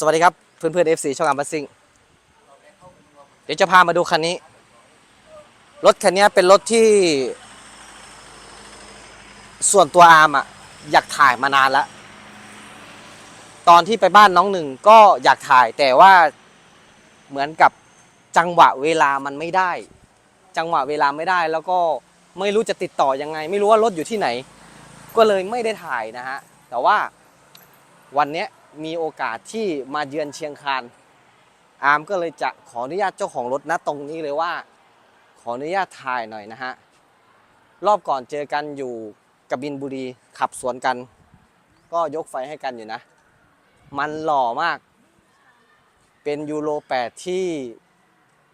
สวัสดีครับ เพื่อนเพื่อนๆ FC ช่องอัมบัสซิงเดี๋ยวจะพามาดูคันนี้ รถคันนี้เป็นรถที่ ส่วนตัวอาร์มอะอยากถ่ายมานานแล้ว ตอนที่ไปบ้านน้องหนึ่งก็อยากถ่ายแต่ว่าเหมือนกับจังหวะเวลามันไม่ได้ จังหวะเวลาไม่ได้ แล้วก็ไม่รู้จะติดต่อยังไง ไม่รู้ว่ารถอยู่ที่ไหน ก็เลยไม่ได้ถ่ายนะฮะแต่ว่าวันเนี้ย มีโอกาสที่มาเยือนเชียงคานอาร์มก็เลยจะขออนุญาตเจ้าของรถนะตรงนี้เลยว่า ขออนุญาตถ่ายหน่อยนะฮะรอบก่อนเจอกันอยู่กบินบุรีขับสวนกัน ก็ยกไฟให้กันอยู่นะ มันหล่อมาก เป็นยูโร8ที่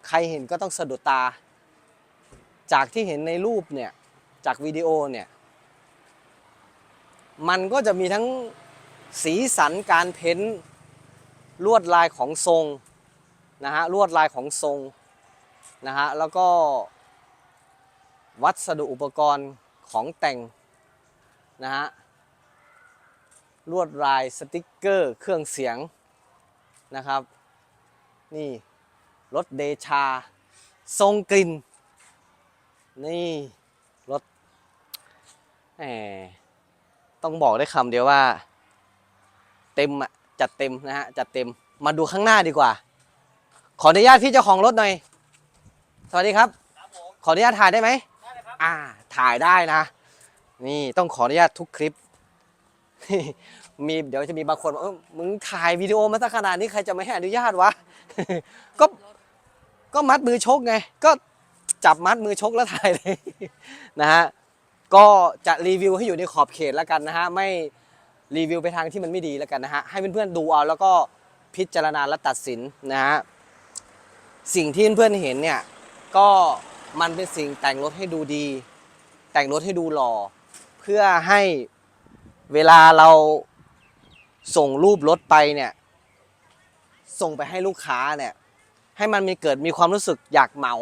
ใครเห็นก็ต้องสะดุดตา จากที่เห็นในรูปเนี่ย จากวิดีโอเนี่ย มันก็จะมีทั้ง สีสันการเพ้นท์ลวดลายของทรงนะฮะลวดลายของทรงนะฮะแล้วก็วัสดุอุปกรณ์ของแต่งนะฮะลวดลายสติกเกอร์เครื่องเสียงนะครับ นี่รถเดชา ทรงกลิ่น นี่รถแหมต้องบอกได้คำเดียวว่า เต็มอะจัดเต็มนะฮะจัดเต็มมาดูข้างหน้าดีกว่า ขออนุญาตพี่เจ้าของรถหน่อย สวัสดีครับ ขออนุญาตถ่ายได้ไหมอ่า ถ่ายได้นะ นี่ต้องขออนุญาตทุกคลิป มีเดี๋ยวจะมีบางคนบอกเออมึงถ่ายวิดีโอมาสักขนาดนี้ใครจะไม่ให้อนุญาตวะ ก็ก็มัดมือชกไง ก็จับมัดมือชกแล้วถ่ายเลยนะฮะ ก็จะรีวิวให้อยู่ในขอบเขตแล้วกันนะฮะ ไม่ รีวิวไปทางที่มันไม่ดีแล้วกันนะฮะ ให้เพื่อนๆดูเอาแล้วก็พิจารณาและตัดสินนะฮะ สิ่งที่เพื่อนๆเห็นเนี่ย ก็มันเป็นสิ่งแต่งรถให้ดูดี แต่งรถให้ดูหล่อ เพื่อให้เวลาเราส่งรูปรถไปเนี่ย ส่งไปให้ลูกค้าเนี่ย ให้มันมีเกิดมีความรู้สึกอยากเหมา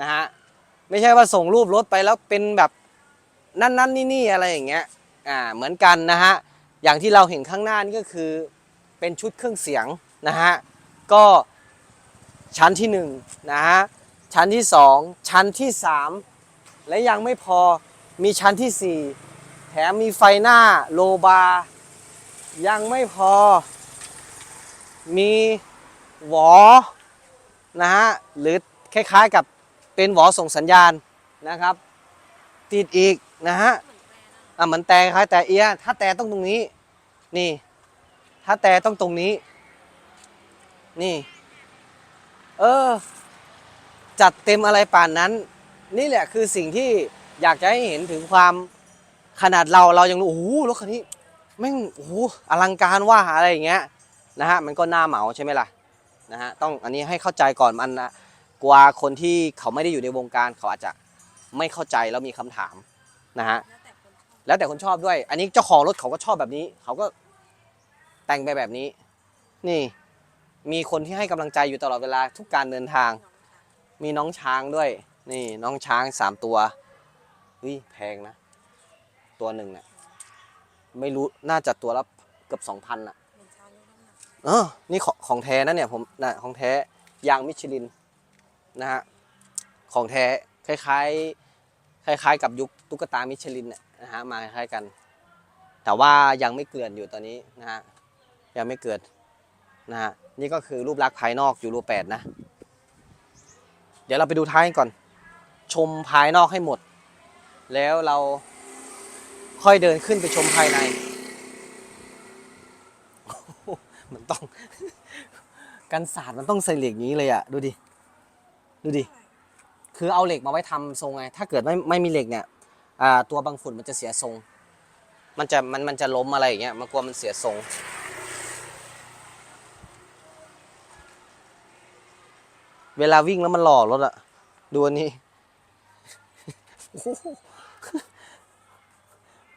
นะฮะ ไม่ใช่ว่าส่งรูปรถไปแล้วเป็นแบบนั่นนั่นนี่นี่อะไรอย่างเงี้ย อ่า เหมือนกันนะฮะ อย่างที่เราเห็นข้างหน้านี่ก็คือเป็นชุดเครื่องเสียงนะฮะก็ชั้นที่หนึ่งนะฮะชั้นที่สองชั้นที่สามและยังไม่พอมีชั้นที่สี่แถมมีไฟหน้าโลบา ยังไม่พอ มีหวอนะฮะหรือคล้ายๆกับเป็นหวอส่งสัญญาณนะครับ ติดอีกนะฮะ อะเหมือนแต่คล้ายแต่เอียถ้าแต่ต้องตรงนี้ นี่ ถ้าแต่ต้องตรงนี้ นี่ เออ จัดเต็มอะไรป่านนั้น นี่แหละคือสิ่งที่อยากจะให้เห็นถึงความขนาดเราเรายังรู้โอ้โหรถคันนี้แม่งโอ้โหอลังการว่าอะไรอย่างเงี้ยนะฮะมันก็หน้าเหมาใช่ไหมล่ะนะฮะต้องอันนี้ให้เข้าใจก่อนมันนะกลัวคนที่เขาไม่ได้อยู่ในวงการเขาอาจจะไม่เข้าใจแล้วมีคำถามนะฮะ แล้วแต่คนชอบด้วย อันนี้เจ้าของรถเขาก็ชอบแบบนี้ เขาก็แต่งไปแบบนี้ นี่ มีคนที่ให้กำลังใจอยู่ตลอดเวลาทุกการเดินทาง มีน้องช้างด้วย นี่น้องช้างสามตัวเฮ้ยแพงนะ ตัวหนึ่งเนี่ยไม่รู้น่าจะตัวละเกือบสองพันอะเออนี่ของของแท้นะเนี่ยผมนะของแท้ยางมิชลินนะฮะของแท้คล้ายๆ คล้ายๆกับยุคตุ๊กตามิชลินนะฮะมาคล้ายๆกัน แต่ว่ายังไม่เกลื่อนอยู่ตอนนี้นะฮะยังไม่เกิดนะฮะนี่ก็คือรูปลักษณ์ภายนอกยูโร8นะ เดี๋ยวเราไปดูท้ายก่อน ชมภายนอกให้หมด แล้วเราค่อยเดินขึ้นไปชมภายใน มันต้อง กันศาสตร์มันต้องใส่เหล็กนี้เลยอะดูดิ ดูดิ คือเอาเหล็กมาไว้ทำทรงไง ถ้าเกิดไม่ไม่มีเหล็กเนี่ยตัวบางฝุ่นมันจะเสียทรง มันจะมันมันจะล้มอะไรอย่างเงี้ยมันกลัวมันเสียทรงเวลาวิ่งแล้วมันหล่อรถอะดูอันนี้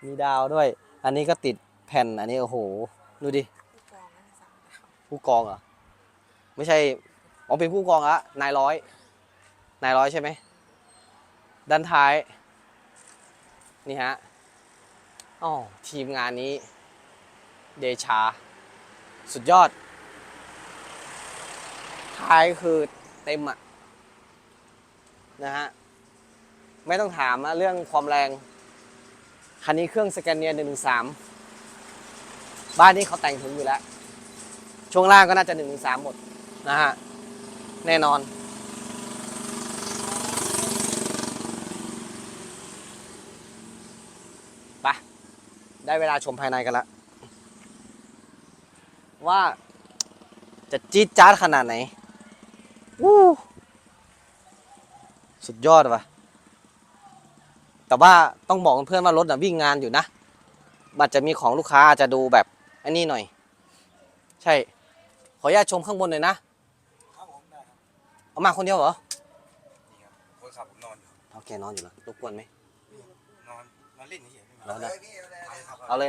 มีดาวด้วย อันนี้ก็ติดแผ่น อันนี้โอ้โห ดูดิ ผู้กองเหรอ ไม่ใช่ อ๋อเป็นผู้กองอะนายร้อย นายร้อยใช่ไหม ด้านท้าย นี่ฮะอ๋อทีมงานนี้ เดชา สุดยอด ท้ายคือเต็มอะนะฮะ ไม่ต้องถามนะเรื่องความแรง คันนี้เครื่องสแกนเนียหนึ่งสามบ้านนี้เขาแต่งถึงอยู่แล้ว ช่วงล่างก็น่าจะหนึ่งสามหมดนะฮะ แน่นอน ไป ได้เวลาชมภายในกันละ ว่าจะจี๊ดจ๊าดขนาดไหนวู้สุดยอดว่ะ แต่ว่าต้องบอกเพื่อนๆว่ารถน่ะวิ่งงานอยู่นะอาจจะมีของลูกค้าอาจจะดูแบบอันนี้หน่อย ใช่ ขออนุญาตชมข้างบนหน่อยนะ ครับผมได้ครับเอามาคนเดียวเหรอ นี่ครับคนขับผมนอนอยู่โอเคนอนอยู่เหรอรบกวนไหมนอนนอนเล่นเฉยๆไม่มีแล้วนะครับเอาเลย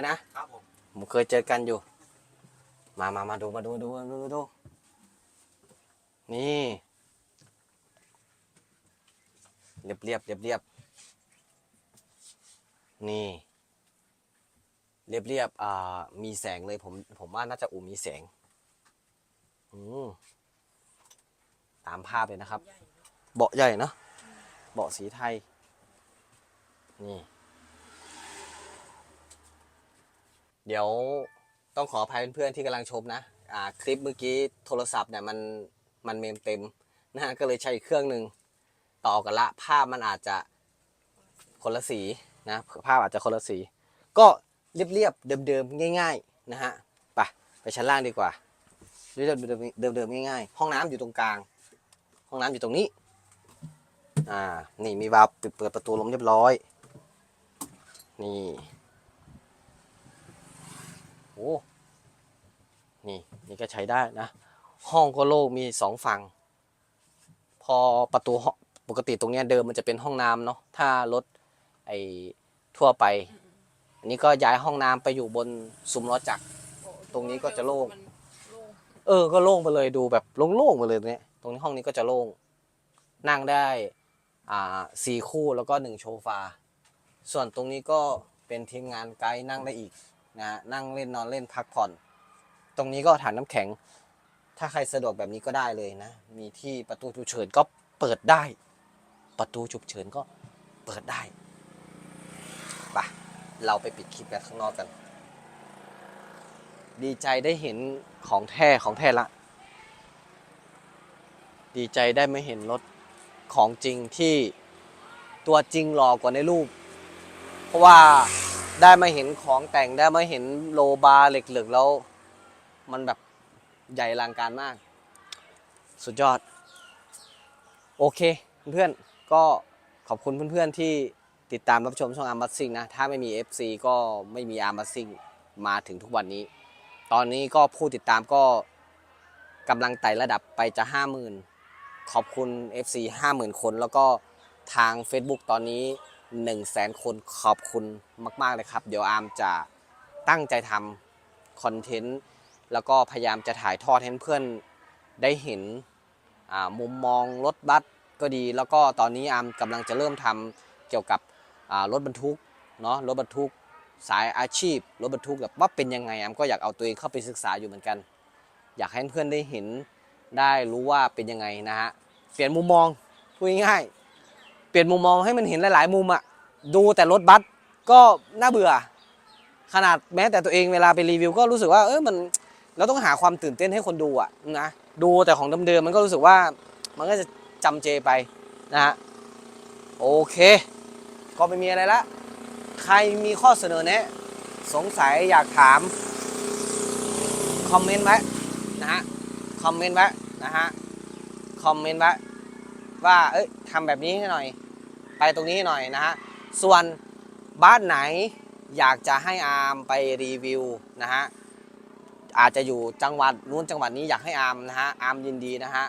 นะครับผมผมเคยเจอกันอยู่ มามามาดูมาดูดูดูดูนี่เรียบเรียบเรียบเรียบนี่ เรียบเรียบอ่ามีแสงเลยผมผมว่าน่าจะอูมีแสงอืมตามภาพเลยนะครับ เบาะใหญ่เนอะเบาะสีไทย นี่ เดี๋ยวต้องขออภัยเพื่อนๆที่กำลังชมนะอ่าคลิปเมื่อกี้โทรศัพท์เนี่ยมันมันเมมเต็มนะฮะก็เลยใช้อีกเครื่องหนึ่งต่อกันละภาพมันอาจจะคนละสีนะภาพอาจจะคนละสี ก็เรียบๆเดิมๆง่าย ๆนะฮะไปไปชั้นล่างดีกว่าเรียบๆเดิมๆง่ายๆห้องน้ำอยู่ตรงกลาง ห้องน้ำอยู่ตรงนี้อ่านี่มีวาล์วเปิดประตูลมเรียบร้อยนี่ โอ้นี่นี่ก็ใช้ได้นะ ห้องก็โล่งมีสองฝั่ง พอประตูห้องปกติตรงเนี้ยเดิมมันจะเป็นห้องน้ำเนาะถ้ารถไอ้ทั่วไป อันนี้ก็ย้ายห้องน้ำไปอยู่บนซุ้มล้อจักรตรงนี้ก็จะโล่งเออก็โล่งไปเลยดูแบบโล่งๆไปเลยเนี่ยตรงนี้ห้องนี้ก็จะโล่งนั่งได้อ่าสี่คู่แล้วก็หนึ่งโชฟา ส่วนตรงนี้ก็เป็นทีมงานไกด์นั่งได้อีก นะฮะนั่งเล่นนอนเล่นพักผ่อน ตรงนี้ก็ถังน้ำแข็ง ถ้าใครสะดวกแบบนี้ก็ได้เลยนะ มีที่ประตูฉุกเฉินก็เปิดได้ ประตูฉุกเฉินก็เปิดได้ไปเราไปปิดคลิปกันข้างนอกกัน ดีใจได้เห็นของแท้ของแท้ละ ดีใจได้ไม่เห็นรถของจริงที่ตัวจริงหล่อกว่าในรูป เพราะว่า ได้มาเห็นของแต่งได้มาเห็นโลบาร์เหล็กๆแล้ว มันแบบใหญ่ลังการมาก สุดยอด โอเคเพื่อนๆก็ขอบคุณเพื่อนๆที่ติดตามรับชมช่องอาร์มัสซิงนะ ถ้าไม่มี FC ก็ไม่มีอาร์มัสซิงมาถึงทุกวันนี้ ตอนนี้ก็ผู้ติดตามก็กำลังไต่ระดับไปจะ 50,000 ขอบคุณ FC 50,000 คน แล้วก็ทาง Facebook ตอนนี้ 1 0 0 0 0แสนคนขอบคุณมาก ๆ เลยครับ เดี๋ยวอาร์มจะตั้งใจทำคอนเทนต์ แล้วก็พยายามจะถ่ายทอดให้เพื่อนได้เห็นมุมมองรถบัสก็ดี แล้วก็ตอนนี้อาร์มกำลังจะเริ่มทำเกี่ยวกับรถบรรทุกเนาะรถบรรทุกสายอาชีพรถบรรทุกแบบว่าเป็นยังไงอาร์มก็อยากเอาตัวเองเข้าไปศึกษาอยู่เหมือนกัน อยากให้เพื่อนได้เห็นได้รู้ว่าเป็นยังไงนะฮะเปลี่ยนมุมมองพูดง่ายๆ เปลี่ยนมุมมองให้มันเห็นหลาย ๆ มุมอะดูแต่รถบัสก็น่าเบื่อ ขนาดแม้แต่ตัวเองเวลาไปรีวิว ก็รู้สึกว่าเออมันเราต้องหาความตื่นเต้นให้คนดูอะนะดูแต่ของเดิมๆมันก็รู้สึกว่ามันก็จะจำเจไปนะฮะโอเค ก็ไม่มีอะไรละ ใครมีข้อเสนอแนะสงสัยอยากถาม คอมเมนต์ไว้นะฮะคอมเมนต์ไว้นะฮะคอมเมนต์ไว้ว่าเอ้ยทำแบบนี้ให้หน่อย ไปตรงนี้หน่อยนะฮะ ส่วนบ้านไหนอยากจะให้อาร์มไปรีวิวนะฮะ อาจจะอยู่จังหวัดนู้นจังหวัดนี้อยากให้อาร์มนะฮะ อาร์มยินดีนะฮะ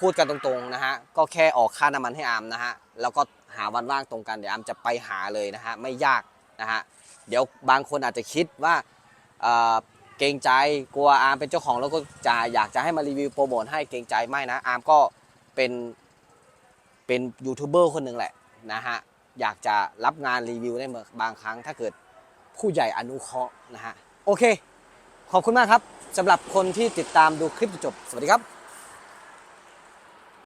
พูดกันตรงๆนะฮะ ก็แค่ออกค่าน้ำมันให้อาร์มนะฮะ แล้วก็หาวันว่างตรงกันเดี๋ยวอาร์มจะไปหาเลยนะฮะ ไม่ยากนะฮะ เดี๋ยวบางคนอาจจะคิดว่าเกรงใจกลัวอาร์มเป็นเจ้าของแล้วก็จะอยากจะให้มารีวิวโปรโมทให้เกรงใจไม่นะอาร์มก็เป็น เป็นยูทูบเบอร์คนหนึ่งแหละนะฮะอยากจะรับงานรีวิวได้บางครั้ง ถ้าเกิดผู้ใหญ่อนุเคราะห์นะฮะโอเค ขอบคุณมากครับสำหรับคนที่ติดตามดูคลิปจนจบสวัสดีครับ